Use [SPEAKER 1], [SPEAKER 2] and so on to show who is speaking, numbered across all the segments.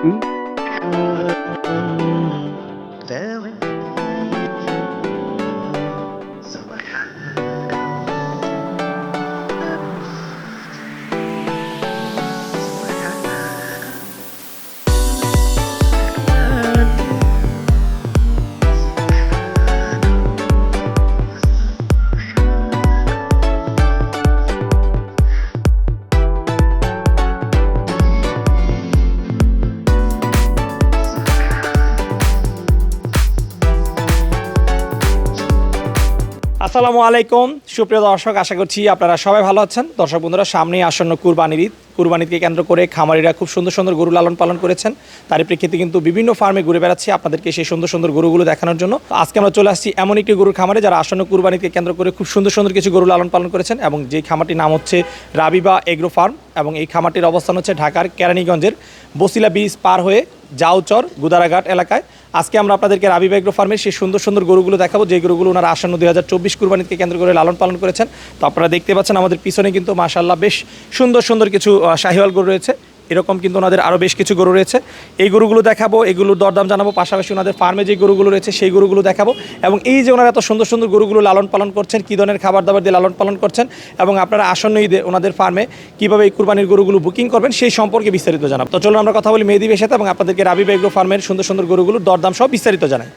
[SPEAKER 1] Hum? Dela. আসসালামু আলাইকুম। সুপ্রিয় দর্শক, আশা করছি আপনারা সবাই ভালো আছেন। দর্শক বন্ধুরা, সামনেই আসন্ন কুরবানির ঈদ। কুরবানিকে কেন্দ্র করে খামারিরা খুব সুন্দর সুন্দর গরু লালন পালন করেছেন। তারই প্রেক্ষিতে কিন্তু বিভিন্ন ফার্মে ঘুরে বেড়াচ্ছি আপনাদেরকে সেই সুন্দর সুন্দর গরুগুলো দেখানোর জন্য। আজকে আমরা চলে আসছি এমন একটি গরুর খামারে যারা আসন্ন কুরবানিকে কেন্দ্র করে খুব সুন্দর সুন্দর কিছু গরু লালন পালন করেছেন এবং যেই খামারটির নাম হচ্ছে রাবিবা এগ্রো ফার্ম এবং এই খামারটির অবস্থান হচ্ছে ঢাকার কেরানীগঞ্জের বসিলা ব্রিজ পার হয়ে জাউচর গুদারাঘাট এলাকায়। আজকে আমরা আপনাদেরকে রাবি এগ্রো ফার্মের সেই সুন্দর সুন্দর গরুগুলো দেখাবো যে গরুগুলো ওনারা আসন্ন দুই হাজার চব্বিশ কুরবানিকে কেন্দ্র করে লালন পালন করেছেন। তো আপনারা দেখতে পাচ্ছেন আমাদের পিছনে কিন্তু মাশাল্লাহ বেশ সুন্দর সুন্দর কিছু শাহিওয়াল গরু রয়েছে। এরকম কিন্তু ওনাদের আরও বেশ কিছু গরু রয়েছে। এই গরুগুলো দেখাবো, এগুলোর দরদাম জানাব, পাশাপাশি ওনাদের ফার্মে যে গরুগুলো রয়েছে সেই গরুগুলো দেখাবো। এবং এই যে ওনারা এত সুন্দর সুন্দর গরুগুলো লালন পালন করছেন, কী ধরনের খাবার দাবার দিয়ে লালন পালন করছেন, এবং আপনারা আসন্ন ঈদে ওনাদের ফার্মে কীভাবে এই কুরবানির গরুগুলো বুকিং করবেন, সেই সম্পর্কে বিস্তারিত জানাব। তো চলুন আমরা কথা বলি মেহেদিবের সাথে, এবং আপনাদেরকে রাবি বেগ্রো ফার্মের সুন্দর সুন্দর গরুগুলোর দরদাম সব বিস্তারিত জানাই।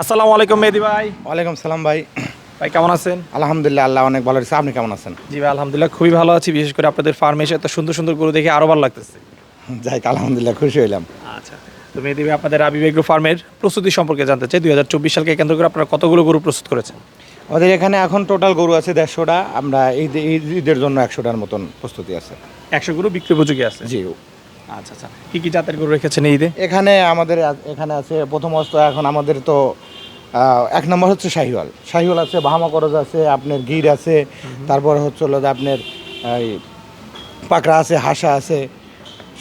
[SPEAKER 1] আসসালামু আলাইকুম মেহেদি ভাই।
[SPEAKER 2] ওয়ালাইকুম সালাম ভাই।
[SPEAKER 1] ভাই কেমন আছেন?
[SPEAKER 2] আলহামদুলিল্লাহ আল্লাহ অনেক ভালো রয়েছে। আপনি কেমন আছেন?
[SPEAKER 1] জি ভাই আলহামদুলিল্লাহ খুবই ভালো আছি। বিশেষ করে আপনাদের ফার্মে এসে এত সুন্দর সুন্দর গরু দেখে আরও ভালো লাগতেছে।
[SPEAKER 2] যাই আলহামদুলিল্লাহ খুশি হইলাম।
[SPEAKER 1] আচ্ছা তো মেহেদি ভাই আপনাদের রাবি এগ্রো ফার্মের প্রস্তুতি সম্পর্কে জানতে চাই। দুই হাজার চব্বিশ সালকে কেন্দ্র করে আপনারা কতগুলো গরু প্রস্তুত করেছেন?
[SPEAKER 2] আমাদের এখানে এখন টোটাল গরু আছে দেড়শোটা। আমরা ঈদ ঈদ- ঈদের জন্য একশোটার মতন প্রস্তুতি আছে।
[SPEAKER 1] একশো গরু বিক্রি উপযোগী আছে?
[SPEAKER 2] জি।
[SPEAKER 1] আচ্ছা আচ্ছা। কী কী জাতের গরু রেখেছেন ঈদে?
[SPEAKER 2] এখানে আমাদের এখানে আছে প্রথম অবস্থা এখন আমাদের তো এক নম্বর হচ্ছে শাহিওয়াল। শাহিওয়াল আছে বাহামা করজ আছে আপনার গির আছে তারপর হচ্ছে হলো আপনার এই পাকড়া আছে হাসা আছে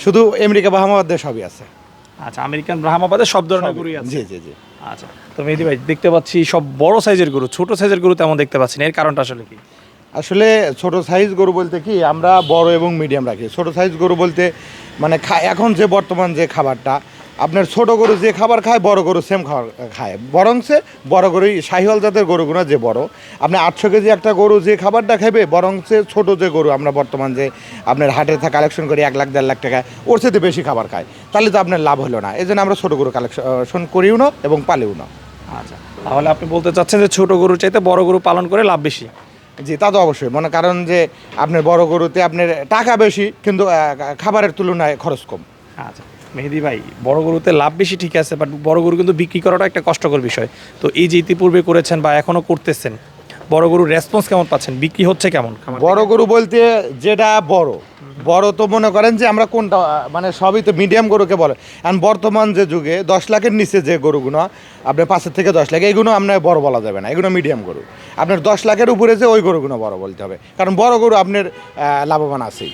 [SPEAKER 2] শুধু আমেরিকা বাহামাবাদের সবই আছে।
[SPEAKER 1] আচ্ছা আমেরিকান ব্রাহ্মাবাদে সব ধরনের গরুই আছে?
[SPEAKER 2] জি জি জি।
[SPEAKER 1] আচ্ছা তো মেহেদি ভাই দেখতে পাচ্ছি সব বড় সাইজের গরু ছোট সাইজের গরু তেমন দেখতে পাচ্ছি না এর কারণটা আসলে কি?
[SPEAKER 2] আসলে ছোট সাইজ গরু বলতে কি আমরা বড় এবং মিডিয়াম রাখি। ছোট সাইজ গরু বলতে মানে এখন যে বর্তমান যে খাবারটা আপনার ছোট গরু যে খাবার খায় বড় গরু সেম খাবার খায়। বরং সে বড় গরুই শাহিওয়াল জাতের গরুগুলো যে বড়। আপনি আটশো কেজি একটা গরু যে খাবারটা খাবে বরং সে ছোট যে গরু আমরা বর্তমান যে আপনার হাটে থেকে কালেকশন করি এক লাখ দেড় লাখ টাকা ওর সাথে বেশি খাবার খায়। তাহলে তো আপনার লাভ হলো না। এই জন্য আমরা ছোট গরু কালেকশন করিও না এবং পালিও না।
[SPEAKER 1] আচ্ছা তাহলে আপনি বলতে চাচ্ছেন যে ছোট গরু চাইতে বড় গরু পালন করে লাভ বেশি?
[SPEAKER 2] জি তা তো অবশ্যই। মনে কারণ যে আপনার বড় গরুতে আপনার টাকা বেশি কিন্তু খাবারের তুলনায় খরচ কম।
[SPEAKER 1] আচ্ছা। মেহেদি ভাই বড় গরুতে লাভ বেশি ঠিক আছে বাট বড় গরু কিন্তু বিক্রি করাটা একটা কষ্টকর বিষয়। তো এই যে ইতিপূর্বে করেছেন বা এখনও করতেছেন বড় গরুর রেসপন্স কেমন পাচ্ছেন? বিক্রি হচ্ছে কেমন?
[SPEAKER 2] বড় গরু বলতে যেটা বড় বড় তো মনে করেন যে আমরা কোনটা মানে সবই তো মিডিয়াম গরুকে বলে। এখন বর্তমান যে যুগে দশ লাখের নিচে যে গরুগুলো আপনার পাঁচের থেকে দশ লাখ এইগুলো আপনার বড় বলা যাবে না এগুলো মিডিয়াম গরু। আপনার দশ লাখের উপরে যে ওই গরুগুলো বড় বলতে হবে। কারণ বড় গরু আপনার লাভবান আছেই।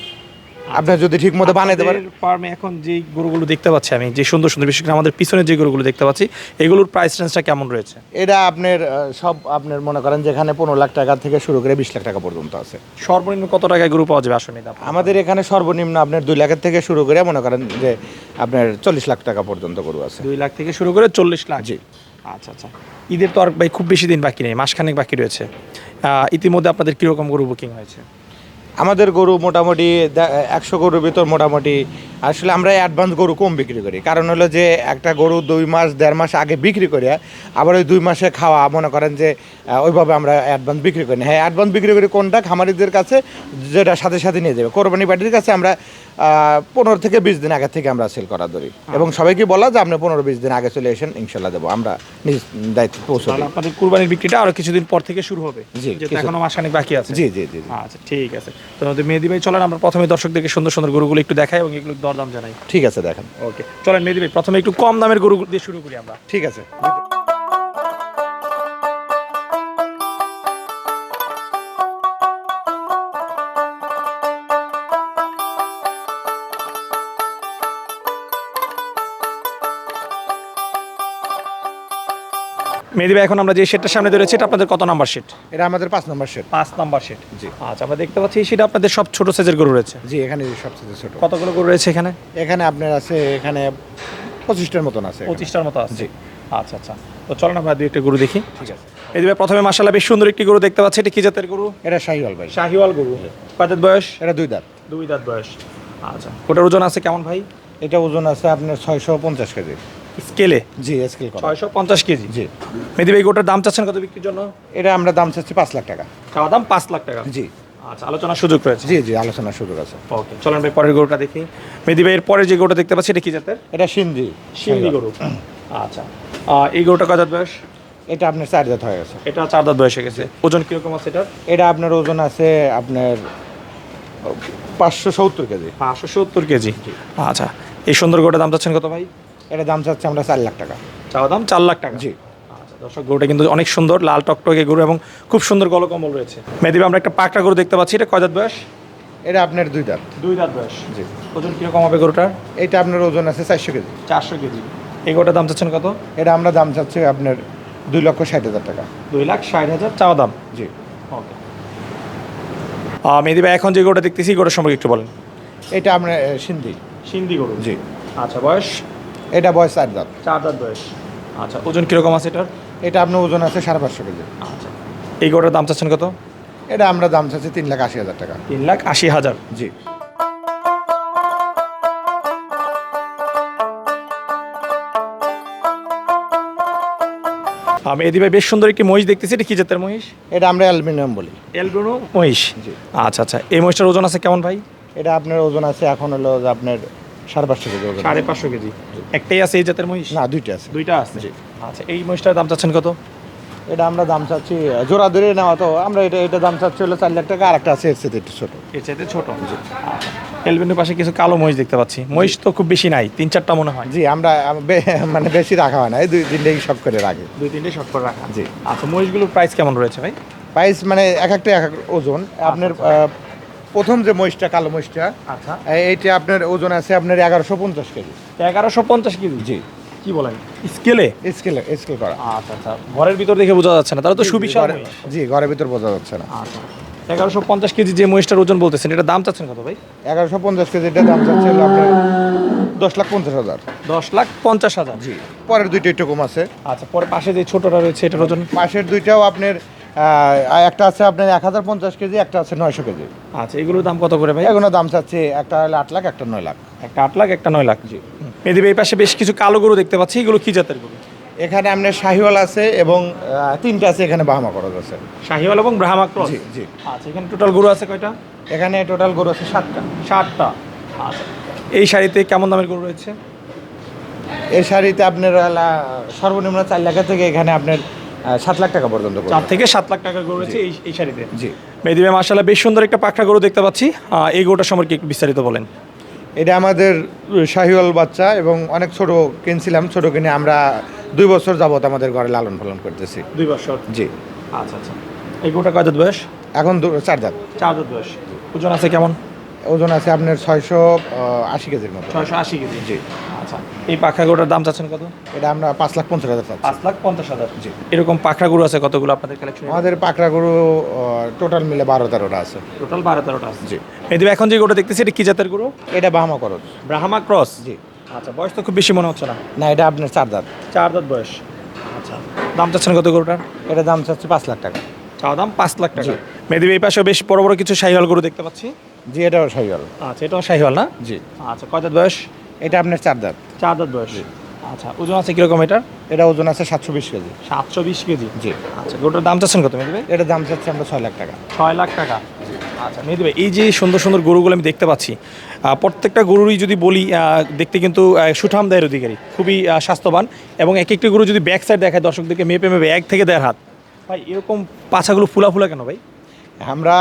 [SPEAKER 2] আপনার যদি ঠিক মতো বানাইতে পারেন।
[SPEAKER 1] ফার্মে এখন যে গরুগুলো দেখতে পাচ্ছি আমি যে সুন্দর সুন্দর বিশেষ করে আমাদের পিছনে যে গরুগুলো দেখতে পাচ্ছি এগুলোর প্রাইস রেঞ্জটা কেমন রয়েছে?
[SPEAKER 2] এটা আপনার সব আপনার মনে করেন যেখানে পনেরো লাখ টাকা থেকে শুরু করে বিশ লাখ টাকা পর্যন্ত আছে।
[SPEAKER 1] সর্বনিম্ন কত টাকায় গরু পাওয়া যাবে আসলে?
[SPEAKER 2] আমাদের এখানে সর্বনিম্ন আপনার দুই লাখের থেকে শুরু করে মনে করেন যে আপনার চল্লিশ লাখ টাকা পর্যন্ত গরু আছে।
[SPEAKER 1] দুই লাখ থেকে শুরু করে চল্লিশ লাখ?
[SPEAKER 2] জি।
[SPEAKER 1] আচ্ছা আচ্ছা। ঈদের তো আর ভাই খুব বেশি দিন বাকি নেই মাসখানেক বাকি রয়েছে। ইতিমধ্যে আপনাদের কীরকম গরু বুকিং হয়েছে?
[SPEAKER 2] আমাদের গরু মোটামুটি একশো গরুর ভিতর মোটামুটি, আসলে আমরা অ্যাডভান্স গরু কম বিক্রি করি। কারণ হলো যে, একটা গরু দুই মাস, দেড় মাস আগে বিক্রি করে আবার ওই দুই মাসে খাওয়া, মনে করেন যে ওইভাবে আমরা অ্যাডভান্স বিক্রি করি না। হ্যাঁ অ্যাডভান্স বিক্রি করি কোনটা? খামারিদের কাছে, যেটা সাথে সাথে নিয়ে যাবে। কোরবানি পার্টির কাছে আমরা পনেরো থেকে বিশ দিন আগে থেকে আমরা সেল করা ধরি এবং সবাইকে বলা যে আপনি পনেরো বিশ দিন আগে চলে এসেন ইনশাল্লাহ দেবো। আমরা নিজ দায়িত্ব পৌঁছে
[SPEAKER 1] আপনাদের কুরবানির বিক্রিটা আরও কিছুদিন পর থেকে শুরু হবে
[SPEAKER 2] জি,
[SPEAKER 1] এখনও মাসখানেক বাকি আছে।
[SPEAKER 2] জি জি জি।
[SPEAKER 1] আচ্ছা ঠিক আছে। তো মেহেদি ভাই চলেন আমরা প্রথমে দর্শকদেরকে সুন্দর সুন্দর গরুগুলো একটু দেখাই এবং এগুলো দরদাম জানাই।
[SPEAKER 2] ঠিক আছে দেখেন।
[SPEAKER 1] ওকে চলেন মেহেদি ভাই প্রথমে একটু কম দামের গরু দিয়ে শুরু করি আমরা।
[SPEAKER 2] ঠিক আছে।
[SPEAKER 1] মেহেদি ভাই এখন আমরা যে শেডটার সামনে ধরেছি এটা আপনাদের কত নাম্বার শেড
[SPEAKER 2] এটা আমাদের পাঁচ নম্বর সেট
[SPEAKER 1] পাঁচ নাম্বার শেড
[SPEAKER 2] জি।
[SPEAKER 1] আচ্ছা আমরা দেখতে পাচ্ছি সেটা আপনাদের সব ছোট সাইজের গরু রয়েছে।
[SPEAKER 2] জি এখানে সবচেয়ে ছোট।
[SPEAKER 1] কতগুলো গরু রয়েছে এখানে?
[SPEAKER 2] এখানে আপনার আছে এখানে পঁচিশটার মতন আছে
[SPEAKER 1] পঁচিশটার মতো আছে।
[SPEAKER 2] জি।
[SPEAKER 1] আচ্ছা আচ্ছা। তো চলেন আমরা দুই একটা গরু দেখি।
[SPEAKER 2] ঠিক আছে।
[SPEAKER 1] এই ভাই প্রথমে মাসাল্লাহ বেশ সুন্দর একটি গরু দেখতে পাচ্ছি। এটা কি জাতের গরু?
[SPEAKER 2] এটা শাহিওয়াল ভাই।
[SPEAKER 1] শাহিওয়াল গরু। কয় বয়স?
[SPEAKER 2] এটা দুই দাঁত।
[SPEAKER 1] দুই দাঁত বয়স। আচ্ছা ওটার ওজন আছে কেমন ভাই?
[SPEAKER 2] এটা ওজন আছে আপনার ছয়শো পঞ্চাশ কেজি।
[SPEAKER 1] স্কেলে?
[SPEAKER 2] জি স্কেল করা।
[SPEAKER 1] ছয়শো পঞ্চাশ কেজি?
[SPEAKER 2] জি।
[SPEAKER 1] মেহেদি ভাই গোটার দাম চাচ্ছেন কত বিক্রির জন্য?
[SPEAKER 2] এটা আমরা দাম চাচ্ছি পাঁচ লাখ টাকা।
[SPEAKER 1] চাওয়া দাম পাঁচ লাখ টাকা?
[SPEAKER 2] জি।
[SPEAKER 1] আচ্ছা আলোচনার সুযোগ রয়েছে।
[SPEAKER 2] জি জি আলোচনার সুযোগ আছে।
[SPEAKER 1] ওকে চলেন ভাই পরের গরুটা দেখি। মেহেদি ভাইয়ের পরে যে গরুটা দেখতে পাচ্ছি এটা কি জাতের?
[SPEAKER 2] এটা সিন্ধি।
[SPEAKER 1] সিন্ধি গরু। আচ্ছা এই গরুটা কয় দাঁত বয়স?
[SPEAKER 2] এটা আপনার চার দাঁত হয়ে গেছে।
[SPEAKER 1] এটা চার দাঁত বয়স হয়ে গেছে। ওজন কীরকম আছে এটার?
[SPEAKER 2] এটা আপনার ওজন আছে আপনার পাঁচশো সত্তর কেজি।
[SPEAKER 1] পাঁচশো সত্তর কেজি। আচ্ছা এই সুন্দর গরুটার দাম চাচ্ছেন কত ভাই?
[SPEAKER 2] এটা দাম চাচ্ছে আমরা চার লাখ টাকা।
[SPEAKER 1] চাওয়া দাম চার লাখ টাকা।
[SPEAKER 2] জি।
[SPEAKER 1] আচ্ছা দর্শক গরুটা কিন্তু অনেক সুন্দর লাল টকটকে গরু এবং খুব সুন্দর গলকম্বল রয়েছে। ভাই আমরা একটা পাকড়া গরু দেখতে পাচ্ছি এটা কয় দাঁত বয়স?
[SPEAKER 2] এটা আপনার দুই দাঁত।
[SPEAKER 1] দুই দাঁত বয়স।
[SPEAKER 2] জি।
[SPEAKER 1] ওজন কীরকম হবে গরুটার
[SPEAKER 2] এটা আপনার ওজন আছে চারশো কেজি।
[SPEAKER 1] চারশো কেজি। এই গরুটার দাম চাচ্ছেন কত?
[SPEAKER 2] এটা আমরা দাম চাচ্ছি আপনার দুই লক্ষ ষাট হাজার টাকা।
[SPEAKER 1] দুই লাখ ষাট হাজার চাওয়া দাম?
[SPEAKER 2] জি।
[SPEAKER 1] ওকে। ভাই এখন যে গরুটা দেখতেছি গরুর সম্পর্কে একটু বলেন।
[SPEAKER 2] এটা আমরা সিন্ধি।
[SPEAKER 1] সিন্ধি গরু।
[SPEAKER 2] জি।
[SPEAKER 1] আচ্ছা বয়স?
[SPEAKER 2] এটা বয়স চার দাঁত।
[SPEAKER 1] চার দাঁত বয়স। আচ্ছা ওজন কীরকম আছে এটার?
[SPEAKER 2] এটা আপনার ওজন আছে সাড়ে পাঁচশো কেজি।
[SPEAKER 1] আচ্ছা। এই গোটার দাম চাচ্ছেন কত?
[SPEAKER 2] এটা আমরা দাম চাচ্ছি তিন লাখ আশি হাজার টাকা।
[SPEAKER 1] তিন লাখ আশি হাজার।
[SPEAKER 2] জি।
[SPEAKER 1] আমি এদি ভাই বেশ সুন্দর একটি মহিষ দেখতেছি। এটা কি জাতের মহিষ?
[SPEAKER 2] এটা আমরা অ্যালুমিনিয়াম বলি।
[SPEAKER 1] অ্যালবিনো মহিষ?
[SPEAKER 2] জি।
[SPEAKER 1] আচ্ছা আচ্ছা। এই মহিষটার ওজন আছে কেমন ভাই?
[SPEAKER 2] এটা আপনার ওজন আছে এখন হলো যে আপনার সাড়ে পাঁচশো কেজি ওজন।
[SPEAKER 1] সাড়ে পাঁচশো কেজি। একটাই আছে এই জাতের মহিষ?
[SPEAKER 2] না দুইটা আছে।
[SPEAKER 1] দুইটা আছে? আচ্ছা এই মহিষটার দাম চাচ্ছেন কত?
[SPEAKER 2] এটা আমরা দাম চাচ্ছি জোড়া ধরে নেওয়া তো আমরা এটা এটা দাম চাচ্ছি হলো চার লাখ টাকা আর একটা আছে এর সাথে একটু ছোটো।
[SPEAKER 1] এর চাইতে ছোট? এলবেনের পাশে কিছু কালো মহিষ দেখতে পাচ্ছি। মহিষ তো খুব বেশি নাই তিন চারটা মনে হয়।
[SPEAKER 2] জি আমরা মানে বেশি রাখা হয় না এই দুই তিনটেই সব করে রাখি।
[SPEAKER 1] দুই তিনটে শর্ট করে রাখা।
[SPEAKER 2] জি।
[SPEAKER 1] আচ্ছা মহিষগুলোর প্রাইস কেমন রয়েছে ভাই?
[SPEAKER 2] প্রাইস মানে এক একটা এক এক ওজন। আপনার প্রথম যে মহিষটা কালো মহিষটা
[SPEAKER 1] আচ্ছা।
[SPEAKER 2] এইটা আপনার ওজন আছে আপনার এগারোশো পঞ্চাশ কেজি।
[SPEAKER 1] এগারোশো পঞ্চাশ কেজি?
[SPEAKER 2] জি।
[SPEAKER 1] কি বলেন স্কেলে?
[SPEAKER 2] স্কেলে স্কেল করা।
[SPEAKER 1] আচ্ছা আচ্ছা। ঘরের ভিতর দেখে বোঝা যাচ্ছে না। তাহলে তো সুবিশাল।
[SPEAKER 2] জি ঘরের ভিতর বোঝা যাচ্ছে না।
[SPEAKER 1] আচ্ছা। এগারোশো পঞ্চাশ কেজি যে মহিষটার ওজন বলতেছেন এটা দাম চাচ্ছেন কত ভাই?
[SPEAKER 2] এগারোশো পঞ্চাশ কেজিটা দাম চাচ্ছে আপনার দশ লাখ পঞ্চাশ হাজার।
[SPEAKER 1] দশ লাখ পঞ্চাশ হাজার।
[SPEAKER 2] জি। পরের দুইটা একটু কম আছে।
[SPEAKER 1] আচ্ছা পরে পাশে যে ছোটটা রয়েছে এটার ওজন?
[SPEAKER 2] পাশের দুইটাও আপনার একটা আছে আপনার এক হাজার পঞ্চাশ কেজি একটা আছে নয়শো কেজি।
[SPEAKER 1] আচ্ছা এগুলোর দাম কত করে ভাই?
[SPEAKER 2] এগুলো দাম চাচ্ছে একটা হলো আট লাখ একটা নয় লাখ।
[SPEAKER 1] একটা আট লাখ একটা নয় লাখ। জি। মেদিবে এই পাশে বেশ কিছু কালো গরু দেখতে পাচ্ছি। এগুলো কি জাতের গরু?
[SPEAKER 2] এখানে আপনার শাহিওয়াল আছে এবং তিনটা আছে এখানে বাহামা খরচ আছে।
[SPEAKER 1] শাহিওয়াল এবং ব্রাহ্মা ক্রস
[SPEAKER 2] জি জি।
[SPEAKER 1] আচ্ছা এখানে টোটাল গরু আছে কয়টা?
[SPEAKER 2] এখানে টোটাল গরু আছে সাতটা।
[SPEAKER 1] ষাটটা আচ্ছা এই শাড়িতে কেমন দামের গরু রয়েছে?
[SPEAKER 2] এই শাড়িতে আপনার সর্বনিম্ন চার লাখের থেকে এখানে আপনার সাত লাখ টাকা পর্যন্ত।
[SPEAKER 1] চার থেকে সাত লাখ টাকা গরু রয়েছে এই এই শাড়িতে।
[SPEAKER 2] জি।
[SPEAKER 1] মেদিবে মার্শাল্লাহ বেশ সুন্দর একটা পাখা গরু দেখতে পাচ্ছি। এই গরুটা সম্পর্কে একটু বিস্তারিত বলেন।
[SPEAKER 2] এটা আমাদের শাহিওয়াল বাচ্চা এবং অনেক ছোট কিনছিলাম ছোট কিনে আমরা দুই বছর যাবত আমাদের ঘরে লালন পালন করতেছি।
[SPEAKER 1] দুই বছর?
[SPEAKER 2] জি।
[SPEAKER 1] আচ্ছা আচ্ছা। এই গরুটা কয় দাঁত বয়স?
[SPEAKER 2] এখন দু- চার দাঁত
[SPEAKER 1] চার দাঁত বয়স। ওজন আছে কেমন?
[SPEAKER 2] ওজন আছে আপনার ছয়শো আশি কেজির মতো।
[SPEAKER 1] ছয়শো আশি কেজি।
[SPEAKER 2] জি।
[SPEAKER 1] আচ্ছা এই পাখা গরুটার দাম চাচ্ছেন কত?
[SPEAKER 2] এটা আমরা পাঁচ লাখ পঞ্চাশ হাজার
[SPEAKER 1] পাঁচ লাখ পঞ্চাশ হাজার।
[SPEAKER 2] জি।
[SPEAKER 1] এরকম পাখা গরু আছে কতগুলো আপনাদের কালেকশন
[SPEAKER 2] আমাদের পাকড়া গরু টোটাল মিলে বারো তেরোটা আছে।
[SPEAKER 1] টোটাল বারো তেরোটা আছে।
[SPEAKER 2] জি।
[SPEAKER 1] মেদিবে এখন যে গরুটা দেখতেছি এটা কি জাতের গরু?
[SPEAKER 2] এটা বাহামা খরচ
[SPEAKER 1] ব্রাহ্মা ক্রস?
[SPEAKER 2] জি।
[SPEAKER 1] আচ্ছা বয়স তো খুব বেশি মনে হচ্ছে না।
[SPEAKER 2] না এটা আপনার চার দাঁত।
[SPEAKER 1] চার দাঁত বয়স। আচ্ছা দাম চাচ্ছেন কত গরুটার?
[SPEAKER 2] এটা দাম চাচ্ছে পাঁচ লাখ টাকা।
[SPEAKER 1] চাওয়া দাম পাঁচ লাখ টাকা। মেদিবে এই পাশে বেশ বড় বড় কিছু শাহিওয়াল গরু দেখতে পাচ্ছি।
[SPEAKER 2] জি এটাও শাহিওয়াল।
[SPEAKER 1] আচ্ছা এটাও শাহিওয়াল না?
[SPEAKER 2] জি।
[SPEAKER 1] আচ্ছা কয় দাঁত বয়স?
[SPEAKER 2] এটা আপনার চার দাঁত।
[SPEAKER 1] চার দাঁত বয়স। আচ্ছা ওজন আছে কীরকম এটার?
[SPEAKER 2] এটা ওজন আছে সাতশো বিশ কেজি।
[SPEAKER 1] সাতশো বিশ কেজি?
[SPEAKER 2] জি।
[SPEAKER 1] আচ্ছা গরুটার দাম চাচ্ছেন কত মেদিবে
[SPEAKER 2] এটা দাম চাচ্ছে আমরা ছয় লাখ টাকা।
[SPEAKER 1] ছয় লাখ টাকা। আচ্ছা মেহেদি ভাই এই যে সুন্দর সুন্দর গরুগুলো আমি দেখতে পাচ্ছি প্রত্যেকটা গরুরই যদি বলি দেখতে কিন্তু সুঠাম দেয়ের অধিকারী খুবই স্বাস্থ্যবান এবং এক একটি গরু যদি ব্যাক সাইড দেখায় দর্শকদেরকে মেপে মেপে এক থেকে দেড় হাত। ভাই এরকম পাছাগুলো ফুলা ফুলা কেন ভাই?
[SPEAKER 2] আমরা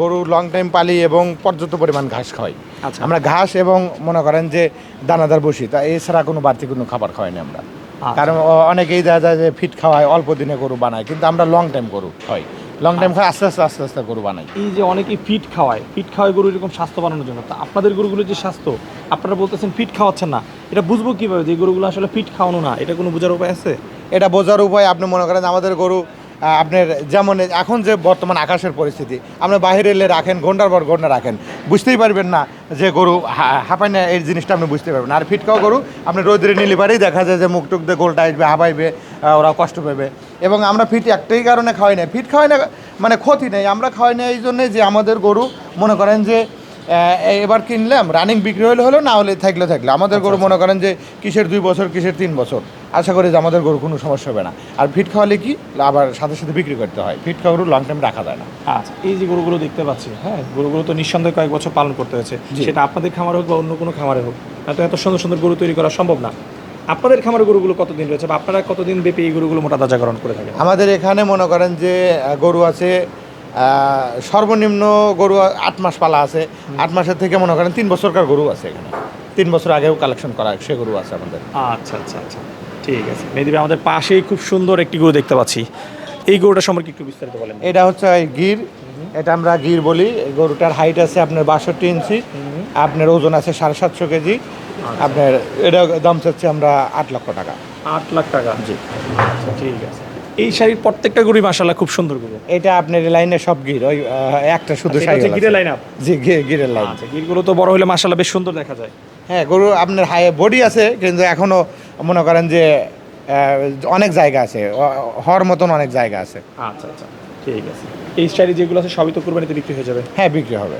[SPEAKER 2] গরু লং টাইম পালি এবং পর্যাপ্ত পরিমাণ ঘাস খাওয়াই।
[SPEAKER 1] আচ্ছা।
[SPEAKER 2] আমরা ঘাস এবং মনে করেন যে দানাদার বসি তা এছাড়া কোনো বাড়তি কোনো খাবার খাওয়াই না আমরা।
[SPEAKER 1] আচ্ছা।
[SPEAKER 2] কারণ অনেকেই দেখা যায় যে ফিট খাওয়ায় অল্প দিনে গরু বানায় কিন্তু আমরা লং টাইম গরু খাই লং টাইম খাই আস্তে আস্তে আস্তে আস্তে গরু বানাই।
[SPEAKER 1] এই যে অনেকেই ফিট খাওয়ায় ফিট খাওয়ায় গরু এরকম স্বাস্থ্য বানানোর জন্য তা আপনাদের গরুগুলো যে স্বাস্থ্য আপনারা বলতেছেন ফিট খাওয়াচ্ছেন না এটা বুঝব কীভাবে যে গরুগুলো আসলে ফিট খাওয়ানো না এটা কোনো বোঝার উপায় আছে?
[SPEAKER 2] এটা বোঝার উপায় আপনি মনে করেন আমাদের গরু আপনার যেমন এখন যে বর্তমান আকাশের পরিস্থিতি, আপনি বাইরে এলে রাখেন, ঘণ্টার পর ঘণ্টা রাখেন। বুঝতেই পারবেন না যে গরু হা- হাঁপায় না, এই জিনিসটা আপনি বুঝতে পারবেন। আর ফিটকাও গরু, আপনি রোদ্রে নিলে পারেই দেখা যায় যে মুখ টুক দিয়ে গোলটা আসবে, হাঁপাইবে ওরা কষ্ট পাবে। এবং আমরা ফিট একটাই কারণে খাওয়াই না। ফিট খাওয়াই না মানে ক্ষতি নেই। আমরা খাওয়াই না এই জন্যে যে আমাদের গরু মনে করেন যে এবার কিনলাম রানিং বিক্রি হলে হলো না হলে থাকলে থাকলে। আমাদের গরু মনে করেন যে কিসের দুই বছর কিসের তিন বছর। আশা করি যে আমাদের গরু কোনো সমস্যা হবে না। আর ফিট খাওয়ালে কি? আবার সাথে সাথে বিক্রি করতে হয়। ফিট খাওয়া গরু লং টাইম রাখা যায় না।
[SPEAKER 1] আচ্ছা এই যে গরুগুলো দেখতে পাচ্ছি হ্যাঁ গরুগুলো তো নিঃসন্দেহে কয়েক বছর পালন করতে হয়েছে। সেটা আপনাদের খামারে হোক বা অন্য কোনো খামারে হোক এত এত সুন্দর সুন্দর গরু তৈরি করা সম্ভব না। আপনাদের খামারে গরুগুলো কতদিন রয়েছে বা আপনারা কতদিন ব্যাপী এই গরুগুলো মোটা তাজাকরণ করে থাকেন?
[SPEAKER 2] আমাদের এখানে মনে করেন যে গরু আছে সর্বনিম্ন গরু আট মাস পালা আছে। আট মাসের থেকে মনে করেন তিন বছরকার গরু আছে এখানে। তিন বছর আগেও কালেকশন করা সে গরু আছে আমাদের।
[SPEAKER 1] আচ্ছা আচ্ছা আচ্ছা। ঠিক আছে। ভাই আমাদের পাশেই খুব সুন্দর একটি গরু দেখতে পাচ্ছি। এই গরুটা সম্পর্কে একটু বিস্তারিত বলেন।
[SPEAKER 2] এটা হচ্ছে এই গির। এটা আমরা গির বলি। গরুটার হাইট আছে আপনার বাষট্টি ইঞ্চি। আপনার ওজন আছে সাড়ে সাতশো কেজি। আপনার এটা দাম চাচ্ছি আমরা আট লক্ষ টাকা।
[SPEAKER 1] আট লাখ টাকা। জি। আচ্ছা ঠিক আছে। এই শাড়ির প্রত্যেকটা গরুই মাসাল্লাহ খুব সুন্দর গরু।
[SPEAKER 2] এটা আপনার লাইনে সব গির ওই একটা শুধু
[SPEAKER 1] আচ্ছা,
[SPEAKER 2] সাইকেল
[SPEAKER 1] গিরের line up?
[SPEAKER 2] জি গি- গিরের লাইন
[SPEAKER 1] আচ্ছা গিরগুলো তো বড় হলে মাসাল্লাহ বেশ সুন্দর দেখা যায়।
[SPEAKER 2] হ্যাঁ গরু আপনার হাই বডি আছে কিন্তু এখনও মনে করেন যে অনেক জায়গা আছে হওয়ার মতন অনেক জায়গা আছে।
[SPEAKER 1] আচ্ছা আচ্ছা ঠিক আছে। এই শাড়ি যেগুলো আছে সবই তো কুরবানিতে বিক্রি হয়ে যাবে?
[SPEAKER 2] হ্যাঁ বিক্রি হবে।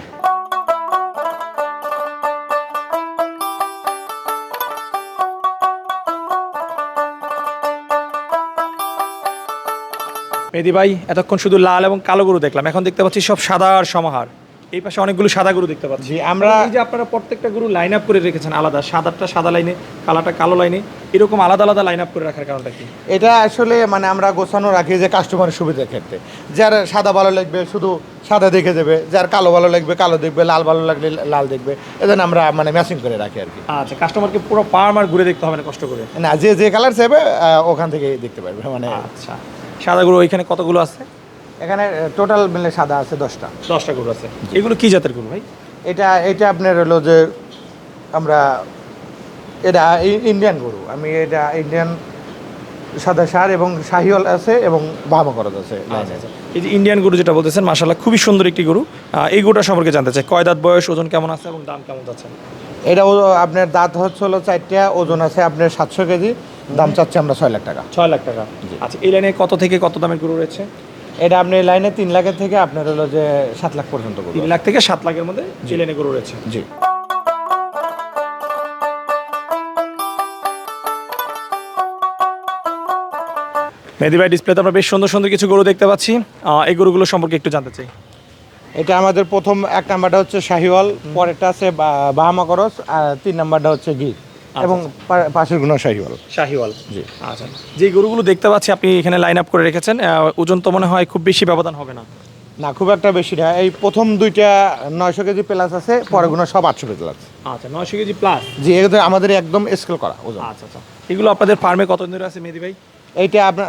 [SPEAKER 1] মেহেদি ভাই এতক্ষণ শুধু লাল এবং কালো গরু দেখলাম। এখন দেখতে পাচ্ছি সব সাদার সমাহার। এই পাশে অনেকগুলো সাদা গরু দেখতে পাচ্ছি।
[SPEAKER 2] আমরা-
[SPEAKER 1] এই যে আপনারা প্রত্যেকটা গরু লাইন আপ করে রেখেছেন আলাদা সাদাটা সাদা লাইনে কালাটা কালো লাইনে এরকম আলাদা আলাদা লাইন আপ করে রাখার কারণটা কি?
[SPEAKER 2] এটা আসলে মানে আমরা গোছানো রাখি যে কাস্টমারের সুবিধার ক্ষেত্রে। যার সাদা ভালো লাগবে শুধু সাদা দেখে দেবে যার কালো ভালো লাগবে কালো দেখবে লাল ভালো লাগলে লাল দেখবে এজন্য আমরা মানে ম্যাচিং করে রাখি আর কি।
[SPEAKER 1] আচ্ছা কাস্টমারকে পুরো পার্ম আর ঘুরে দেখতে হবে না কষ্ট করে?
[SPEAKER 2] না যে যে কালার চাইবে ওখান থেকে দেখতে পারবে মানে
[SPEAKER 1] আচ্ছা। সাদা গরু ওইখানে কতগুলো আছে?
[SPEAKER 2] এখানে টোটাল মিলে সাদা আছে দশটা।
[SPEAKER 1] দশটা গরু আছে। এগুলো কি জাতের গরু ভাই?
[SPEAKER 2] এটা এটা আপনার হলো যে আমরা এটা ইন্ডিয়ান গরু। আমি এটা ইন্ডিয়ান সাদা সার এবং শাহিওয়াল আছে এবং বাহামা করজ আছে।
[SPEAKER 1] আচ্ছা, এই যে ইন্ডিয়ান গরু যেটা বলতেছেন মাসাল্লাহ খুবই সুন্দর একটি গরু। এই গরুটা সম্পর্কে জানতে চাই কয় দাঁত বয়স ওজন কেমন আছে এবং দাম কেমন যাচ্ছে?
[SPEAKER 2] এটা আপনার দাঁত হচ্ছে হলো চারটা ওজন আছে আপনার সাতশো কেজি। দাম চাচ্ছে আমরা ছয় লাখ টাকা।
[SPEAKER 1] ছয় লাখ টাকা। আচ্ছা এই লাইনে কত থেকে কত দামের গরু রয়েছে?
[SPEAKER 2] এটা আপনি লাইনে তিন লাখের থেকে আপনার হলো যে সাত লাখ পর্যন্ত
[SPEAKER 1] তিন লাখ থেকে সাত লাখের মধ্যে এই লাইনে গরু রয়েছে।
[SPEAKER 2] জি।
[SPEAKER 1] মেহেদি ভাই ডিসপ্লেতে আমরা বেশ সুন্দর সুন্দর কিছু গরু দেখতে পাচ্ছি। এই গরুগুলো সম্পর্কে একটু জানতে চাই।
[SPEAKER 2] এটা আমাদের প্রথম এক নাম্বারটা হচ্ছে শাহিওয়াল পরেরটা আছে বাহামা করস আর তিন নাম্বারটা হচ্ছে গির। এবং পাশের গুণ শাহিওয়াল।
[SPEAKER 1] শাহিওয়াল।
[SPEAKER 2] জি।
[SPEAKER 1] আচ্ছা। যে গরুগুলো দেখতে পাচ্ছি আপনি এখানে লাইন আপ করে রেখেছেন ওজন তো মনে হয় খুব বেশি ব্যবধান হবে না।
[SPEAKER 2] না খুব একটা বেশি না। এই প্রথম দুইটা নয়শো কেজি প্লাস আছে পরেরগুলো সব আটশো কেজি আছে
[SPEAKER 1] আচ্ছা নয়শো কেজি প্লাস
[SPEAKER 2] জি এগুলো আমাদের একদম স্কেল করা ওজন।
[SPEAKER 1] আচ্ছা আচ্ছা। এগুলো আপনাদের ফার্মে কত ধরে আছে মেহেদি ভাই?
[SPEAKER 2] এইটা আপনার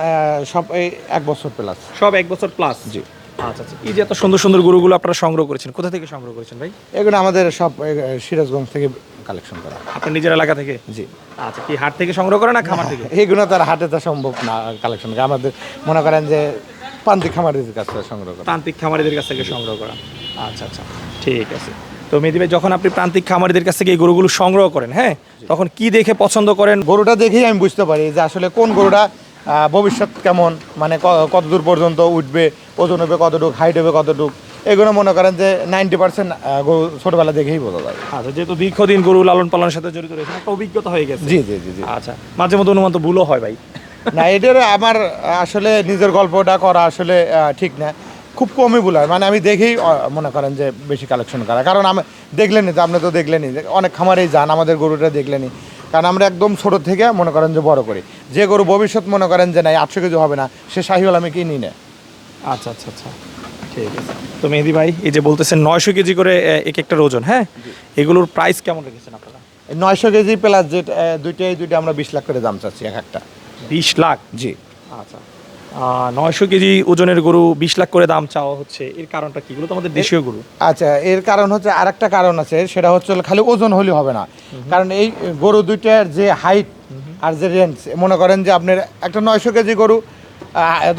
[SPEAKER 2] সব এই এক বছর প্লাস
[SPEAKER 1] সব এক বছর প্লাস
[SPEAKER 2] জি।
[SPEAKER 1] আচ্ছা আচ্ছা। এই যে এত সুন্দর সুন্দর গরুগুলো আপনারা সংগ্রহ করেছেন কোথা থেকে সংগ্রহ করেছেন ভাই?
[SPEAKER 2] এগুলো আমাদের সব সিরাজগঞ্জ থেকে কালেকশন করা।
[SPEAKER 1] আপনার নিজের এলাকা থেকে?
[SPEAKER 2] জি।
[SPEAKER 1] আচ্ছা কি হাট থেকে সংগ্রহ করে না খামার থেকে?
[SPEAKER 2] এইগুলো তার হাটে তো সম্ভব না কালেকশন আমাদের মনে করেন যে প্রান্তিক খামারিদের কাছ থেকে সংগ্রহ করা।
[SPEAKER 1] প্রান্তিক খামারিদের কাছ থেকে সংগ্রহ করা। আচ্ছা আচ্ছা ঠিক আছে। তো ভাই যখন আপনি প্রান্তিক খামারিদের কাছ থেকে এই গরুগুলো সংগ্রহ করেন হ্যাঁ তখন কি দেখে পছন্দ করেন?
[SPEAKER 2] গরুটা দেখেই আমি বুঝতে পারি যে আসলে কোন গরুটা ভবিষ্যৎ কেমন মানে কতদূর পর্যন্ত উঠবে ওজন হবে কতটুক হাইট হবে কতটুক। এগুলো মনে করেন যে নাইনটি পার্সেন্ট গরু ছোটবেলা দেখেই বোঝা যায়।
[SPEAKER 1] আচ্ছা যেহেতু দীর্ঘদিন গরু লালন পালনের সাথে জড়িত রয়েছেন একটা অভিজ্ঞতা হয়ে গেছে।
[SPEAKER 2] জি জি জি জি।
[SPEAKER 1] আচ্ছা মাঝে মধ্যে অনুমান তো ভুলও হয় ভাই।
[SPEAKER 2] না এটার আমার আসলে নিজের গল্পটা করা আসলে ঠিক না। খুব কমই ভুল হয়। মানে আমি দেখেই মনে করেন যে বেশি কালেকশন করা। কারণ আমি দেখলেনি তো আপনি তো দেখলেনি যে অনেক খামারেই যান আমাদের গরুটা দেখলেনি কারণ আমরা একদম ছোট থেকে মনে করেন যে বড় করি। যে গরু ভবিষ্যৎ মনে করেন যে নাই আটশো কেজি হবে না সে শাহিওয়াল আমি কিনি না।
[SPEAKER 1] আচ্ছা আচ্ছা আচ্ছা। তো মেহেদি ভাই এই যে বলতেছেন নয়শো কেজি করে এক একটা ওজন হ্যাঁ? এগুলোর প্রাইস কেমন রেখেছেন আপনারা?
[SPEAKER 2] নয়শো কেজি প্লাস যে দুইটা এই দুইটা আমরা বিশ লাখ করে দাম চাচ্ছি এক একটা।
[SPEAKER 1] বিশ লাখ?
[SPEAKER 2] জি।
[SPEAKER 1] আচ্ছা। নয়শো কেজি ওজনের গরু বিশ লাখ করে দাম চাওয়া হচ্ছে এর কারণটা কি? তো আমাদের দেশীয় গরু।
[SPEAKER 2] আচ্ছা এর কারণ হচ্ছে আরেকটা কারণ আছে সেটা হচ্ছে খালি ওজন হলে হবে না। কারণ এই গরু দুইটার যে হাইট আর যে রেঞ্জ মনে করেন যে আপনার একটা নয়শো কেজি গরু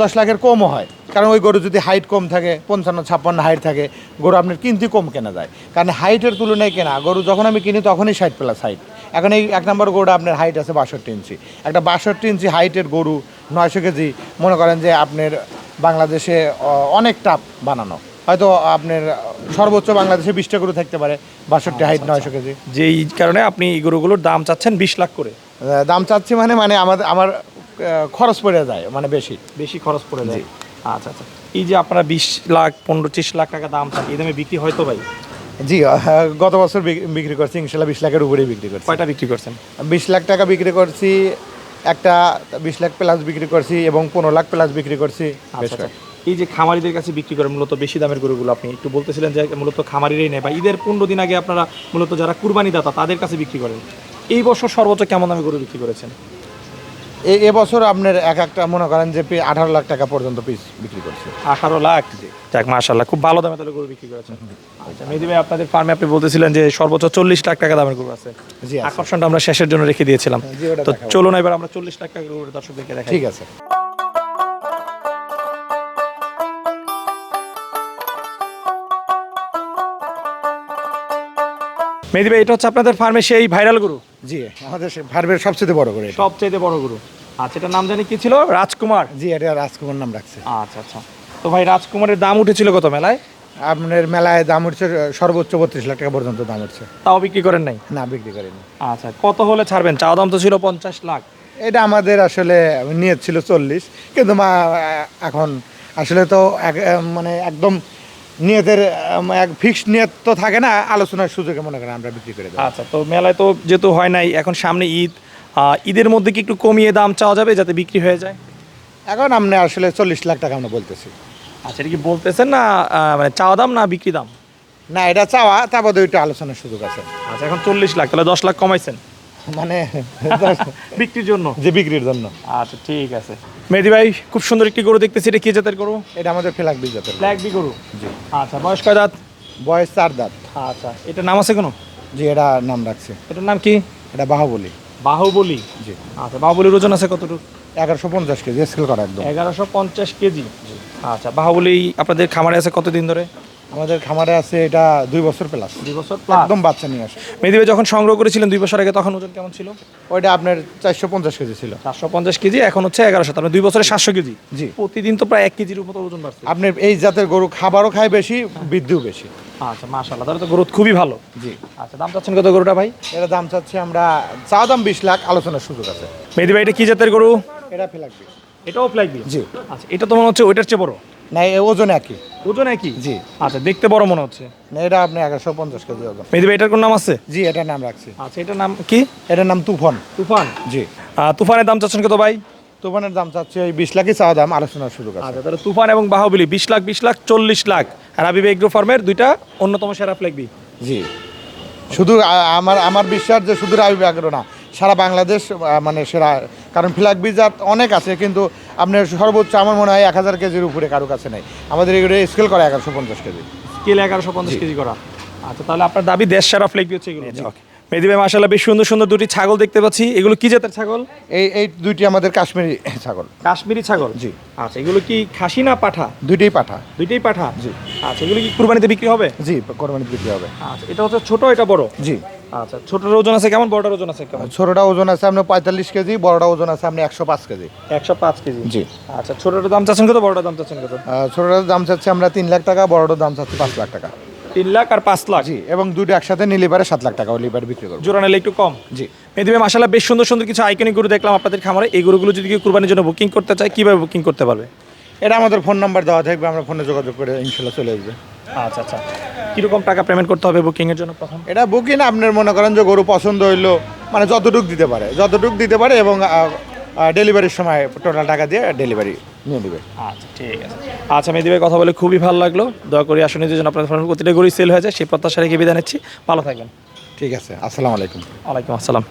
[SPEAKER 2] দশ লাখের কমও হয়। কারণ ওই গরু যদি হাইট কম থাকে পঞ্চান্ন ছাপ্পান্ন হাইট থাকে গরু আপনার কিনতে কম কেনা যায়। কারণ হাইটের তুলনায় কেনা গরু যখন আমি কিনি তখনই ষাট প্লাস হাইট এখন এই এক নম্বর গরুটা আপনার হাইট আছে বাষট্টি ইঞ্চি। একটা বাষট্টি ইঞ্চি হাইটের গরু নয়শো কেজি মনে করেন যে আপনার বাংলাদেশে অনেক টাপ বানানো। হয়তো আপনার সর্বোচ্চ বাংলাদেশে বিশটা গরু থাকতে পারে বাষট্টি হাইট নয়শো কেজি।
[SPEAKER 1] যেই কারণে আপনি এই গরুগুলোর দাম চাচ্ছেন বিশ লাখ করে।
[SPEAKER 2] দাম চাচ্ছি মানে মানে আমাদের আমার খরচ পড়ে যায় মানে বেশি
[SPEAKER 1] বেশি খরচ পড়ে যায়। আচ্ছা আচ্ছা। এই যে আপনারা বিশ লাখ পনেরো ত্রিশ লাখ টাকা দাম থাকে এই দামে বিক্রি হয়তো ভাই?
[SPEAKER 2] জি গত বছর বিক্রি করছি ইনশাল্লাহ বিশ লাখের উপরেই বিক্রি করছি।
[SPEAKER 1] কয়টা বিক্রি করছেন?
[SPEAKER 2] বিশ লাখ টাকা বিক্রি করছি একটা বিশ লাখ প্লাস বিক্রি করছি এবং পনেরো লাখ প্লাস বিক্রি করছি
[SPEAKER 1] আচ্ছা আচ্ছা। এই যে খামারিদের কাছে বিক্রি করেন মূলত বেশি দামের গরুগুলো আপনি একটু বলতেছিলেন যে মূলত খামারিরাই নেয় বা ঈদের পনেরো দিন আগে আপনারা মূলত যারা কুরবানি দাতা তাদের কাছে বিক্রি করেন। এই বছর সর্বোচ্চ কেমন দামে গরু বিক্রি করেছেন?
[SPEAKER 2] এবছর আপনার এক একটা মনে করেন যে আঠারো লাখ টাকা পর্যন্ত পিস বিক্রি করছে।
[SPEAKER 1] আঠারো লাখ? যাক মাশাল্লাহ খুব ভালো দামে তাহলে গরু বিক্রি করেছেন। আচ্ছা মেহেদি ভাই আপনাদের ফার্মে আপনি বলতেছিলেন যে সর্বোচ্চ চল্লিশ লাখ টাকা দামের গরু আছে। আকর্ষণটা আমরা শেষের জন্য রেখে দিয়েছিলাম। তো চলুন এবার আমরা চল্লিশ লাখ টাকা গরুর দর্শকদেরকে দেখাই।
[SPEAKER 2] ঠিক আছে।
[SPEAKER 1] মেহেদি ভাই এটা হচ্ছে আপনাদের ফার্মে সেই ভাইরাল গরু?
[SPEAKER 2] জি আমাদের ফার্মের সবচেয়ে বড় এটা।
[SPEAKER 1] সবচেয়ে বড় গরু। আচ্ছা এটার নাম জানি কি ছিল? রাজকুমার।
[SPEAKER 2] জি এটা রাজকুমার নাম রাখছে।
[SPEAKER 1] আচ্ছা আচ্ছা। তো ভাই রাজকুমারের দাম উঠেছিল কত মেলায়?
[SPEAKER 2] আপনার মেলায় দাম উঠছে সর্বোচ্চ বত্রিশ লাখ টাকা পর্যন্ত দাম উঠছে।
[SPEAKER 1] তাও বিক্রি করেন নাই?
[SPEAKER 2] না বিক্রি করিনি।
[SPEAKER 1] আচ্ছা কত হলে ছাড়বেন? চাওয়া দাম তো ছিল পঞ্চাশ লাখ।
[SPEAKER 2] এটা আমাদের আসলে নিয়ত ছিল চল্লিশ কিন্তু মা এখন আসলে তো এক- মানে একদম নিয়তের এক ফিক্সড নিয়ত তো থাকে না আলোচনার সুযোগে মনে করেন আমরা বিক্রি করে দেবো।
[SPEAKER 1] আচ্ছা তো মেলায় তো যেহেতু হয় নাই এখন সামনে ঈদ ঈদের মধ্যে কি একটু কমিয়ে দাম চাওয়া যাবে যাতে বিক্রি হয়ে যায়?
[SPEAKER 2] এখন আমরা আসলে চল্লিশ লাখ টাকা আমরা বলতেছি।
[SPEAKER 1] আচ্ছা এটা কি বলতেছেন না মানে চাওয়া দাম না বিক্রি দাম?
[SPEAKER 2] না এটা চাওয়া তারপর ওইটা আলোচনার সুযোগ আছে।
[SPEAKER 1] আচ্ছা এখন চল্লিশ লাখ তাহলে দশ লাখ কমাইছেন।
[SPEAKER 2] মানে
[SPEAKER 1] বিক্রির জন্য?
[SPEAKER 2] যে বিক্রির জন্য।
[SPEAKER 1] আচ্ছা ঠিক আছে। মেহেদি ভাই খুব সুন্দর একটি গরু দেখতেছি। এটা কি জাতের গরু?
[SPEAKER 2] এটা আমাদের ফেলাক বিজাতের
[SPEAKER 1] ব্ল্যাক বি গরু?
[SPEAKER 2] জি।
[SPEAKER 1] আচ্ছা বয়স কয় দাঁত?
[SPEAKER 2] বয়স চার দাঁত।
[SPEAKER 1] আচ্ছা এটার নাম আছে কোনো?
[SPEAKER 2] জি এটা নাম রাখছে।
[SPEAKER 1] এটার নাম কি?
[SPEAKER 2] এটা বাহুবলি।
[SPEAKER 1] বাহুবলী?
[SPEAKER 2] জি।
[SPEAKER 1] আচ্ছা বাহুবলীর ওজন আছে কতটুকু?
[SPEAKER 2] এগারোশো পঞ্চাশ কেজি স্কেল করা একদম।
[SPEAKER 1] এগারোশো পঞ্চাশ কেজি। আচ্ছা বাহুবলী আপনাদের খামারে আছে কতদিন ধরে?
[SPEAKER 2] আমাদের খামারে আছে এটা দুই বছর প্লাস
[SPEAKER 1] দুই বছর
[SPEAKER 2] একদম বাচ্চা নিয়ে আসে।
[SPEAKER 1] ভাই যখন সংগ্রহ করেছিলেন দুই বছর আগে তখন ওজন কেমন ছিল?
[SPEAKER 2] ওইটা আপনার চারশো পঞ্চাশ কেজি ছিল।
[SPEAKER 1] চারশো পঞ্চাশ কেজি এখন হচ্ছে এগারোশো। তার মানে দুই বছরে সাতশো কেজি।
[SPEAKER 2] জি।
[SPEAKER 1] প্রতিদিন তো প্রায় এক কেজির উপর ওজন বাড়ছে।
[SPEAKER 2] আপনার এই জাতের গরু খাবারও খায় বেশি বৃদ্ধিও বেশি।
[SPEAKER 1] আচ্ছা মাশাল্লাহ তাহলে তো গ্রোথ খুবই ভালো।
[SPEAKER 2] জি।
[SPEAKER 1] আচ্ছা দাম চাচ্ছেন কত গরুটা ভাই?
[SPEAKER 2] এটা দাম চাচ্ছি আমরা চা দাম বিশ লাখ আলোচনার সুযোগ আছে।
[SPEAKER 1] মেহেদি ভাই এটা কি জাতের গরু?
[SPEAKER 2] এটা ফেলাকবি
[SPEAKER 1] এটাও ফ্ল্যাগ দিয়ে
[SPEAKER 2] জি।
[SPEAKER 1] আচ্ছা এটা তো মনে হচ্ছে ওইটার চেয়ে বড়।
[SPEAKER 2] না ওজন একই।
[SPEAKER 1] ওজন একই?
[SPEAKER 2] জি।
[SPEAKER 1] আচ্ছা দেখতে বড় মনে হচ্ছে।
[SPEAKER 2] না এটা আপনি এগারোশো পঞ্চাশ কেজি ওজন।
[SPEAKER 1] মেহেদি ভাই এটার কোন নাম আছে?
[SPEAKER 2] জি এটার নাম রাখছি।
[SPEAKER 1] আচ্ছা এটার নাম কি?
[SPEAKER 2] এটার নাম তুফান।
[SPEAKER 1] তুফান?
[SPEAKER 2] জি।
[SPEAKER 1] তুফানের দাম চাচ্ছেন কত ভাই?
[SPEAKER 2] তুফানের দাম চাচ্ছি ওই বিশ লাখই চা দাম আলোচনার সুযোগ আছে
[SPEAKER 1] আচ্ছা তাহলে তুফান এবং বাহুবলি বিশ লাখ বিশ লাখ চল্লিশ লাখ। আর আবিবে এগ্রো ফার্মের দুইটা অন্যতম সেরা ফ্ল্যাগবি
[SPEAKER 2] জি। শুধু আমার আমার বিশ্বাস যে শুধু রাবি ব্যাঘ্র না সারা বাংলাদেশ মানে সেরা কারণ ফ্ল্যাগ জাত অনেক আছে কিন্তু আপনার সর্বোচ্চ আমার মনে হয় এক হাজার কেজির উপরে কারও কাছে নেই। আমাদের এগুলো স্কেল করা এগারোশো পঞ্চাশ কেজি।
[SPEAKER 1] স্কেল এগারোশো পঞ্চাশ কেজি করা। আচ্ছা তাহলে আপনার দাবি দেশ সেরা ফ্ল্যাগবি হচ্ছে এগুলো। ওকে মেহেদি ভাই মাসাল্লাহ বেশ সুন্দর সুন্দর দুটি ছাগল দেখতে পাচ্ছি। এগুলো কি জাতের ছাগল?
[SPEAKER 2] এই এই দুইটি আমাদের কাশ্মীরি ছাগল।
[SPEAKER 1] কাশ্মীরি ছাগল?
[SPEAKER 2] জি।
[SPEAKER 1] আচ্ছা এগুলো কি খাসি না পাঠা?
[SPEAKER 2] দুইটাই পাঠা।
[SPEAKER 1] দুইটাই পাঠা?
[SPEAKER 2] জি।
[SPEAKER 1] আচ্ছা এগুলো কি কুরবানিতে বিক্রি হবে?
[SPEAKER 2] জি কোরবানি বিক্রি হবে।
[SPEAKER 1] আচ্ছা এটা হচ্ছে ছোট এটা বড়?
[SPEAKER 2] জি।
[SPEAKER 1] আচ্ছা ছোটটার ওজন আছে কেমন বড়টার ওজন আছে কেমন?
[SPEAKER 2] ছোটটা ওজন আছে আপনার পঁয়তাল্লিশ কেজি বড়টা ওজন আছে আপনি একশো পাঁচ কেজি।
[SPEAKER 1] একশো পাঁচ কেজি?
[SPEAKER 2] জি।
[SPEAKER 1] আচ্ছা ছোটটার দাম চাচ্ছেন কত বড়টার দাম চাচ্ছেন কত?
[SPEAKER 2] ছোটটার দাম চাচ্ছি আমরা তিন লাখ টাকা বড়টার দাম চাচ্ছি পাঁচ লাখ টাকা।
[SPEAKER 1] তিন লাখ আর পাঁচ লাখ?
[SPEAKER 2] জি এবং দুটো একসাথে নিলে পারে সাত লাখ টাকা হলে পারে বিক্রি করব।
[SPEAKER 1] জোড়া নিলে একটু কম?
[SPEAKER 2] জি।
[SPEAKER 1] মেহেদি ভাই মাসাল্লাহ বেশ সুন্দর সুন্দর কিছু আইকনিক গরু দেখলাম আপনাদের খামারে। এই গরুগুলো যদি কেউ কুরবানির জন্য বুকিং করতে চায় কীভাবে বুকিং করতে পারবে?
[SPEAKER 2] এটা আমাদের ফোন নাম্বার দেওয়া থাকবে আমরা ফোনে যোগাযোগ করে ইনশাল্লাহ চলে আসবে।
[SPEAKER 1] আচ্ছা আচ্ছা। কীরকম টাকা পেমেন্ট করতে হবে বুকিংয়ের জন্য প্রথম?
[SPEAKER 2] এটা বুকিং আপনার মনে করেন যে গরু পছন্দ হইল মানে যতটুক দিতে পারে যতটুক দিতে পারে এবং ডেলিভারির সময় টোটাল টাকা দিয়ে ডেলিভারি নিয়ে নেবে।
[SPEAKER 1] আচ্ছা ঠিক আছে। আচ্ছা ভাই কথা বলে খুবই ভালো লাগল। দয়া করে আসলে যেন আপনার ফার্মে প্রতিটা গরুই সেল হয়ে যায় সেই প্রত্যাশা রেখে বিদায় নিচ্ছি। ভালো থাকবেন।
[SPEAKER 2] ঠিক আছে আসসালামু আলাইকুম।
[SPEAKER 1] ওয়ালাইকুম আসসালাম।